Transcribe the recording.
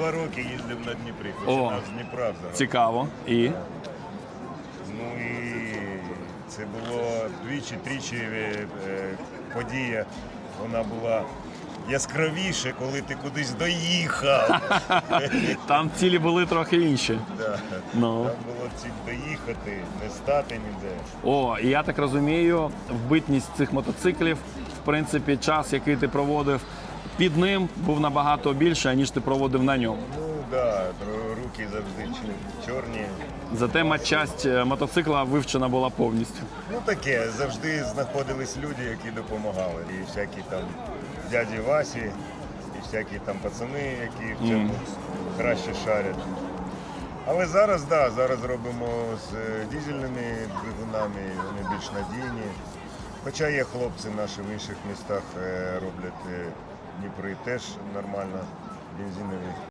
два роки їздив на Дніпрі, починав з Дніпра взагалі. Цікаво. І Ну і це було двічі-тричі е, е, подія. Вона була яскравіше, коли ти кудись доїхав. там цілі були трохи інші. Да. Ну. Там було ціль доїхати, не стати ніде. О, і я так розумію, вбитність цих мотоциклів, в принципі, час, який ти проводив під ним, був набагато більше, ніж ти проводив на ньому. Ну так, да, руки завжди чорні. Зате матчасть е, мотоцикла вивчена була повністю. Ну таке, завжди знаходились люди, які допомагали. І всякі там дяді Васі, і всякі там пацани, які в цьому краще шарять. Але зараз, да, зараз робимо з е, дізельними двигунами, вони більш надійні. Хоча є хлопці наші в інших містах е, роблять Дніпри теж нормально бензинові.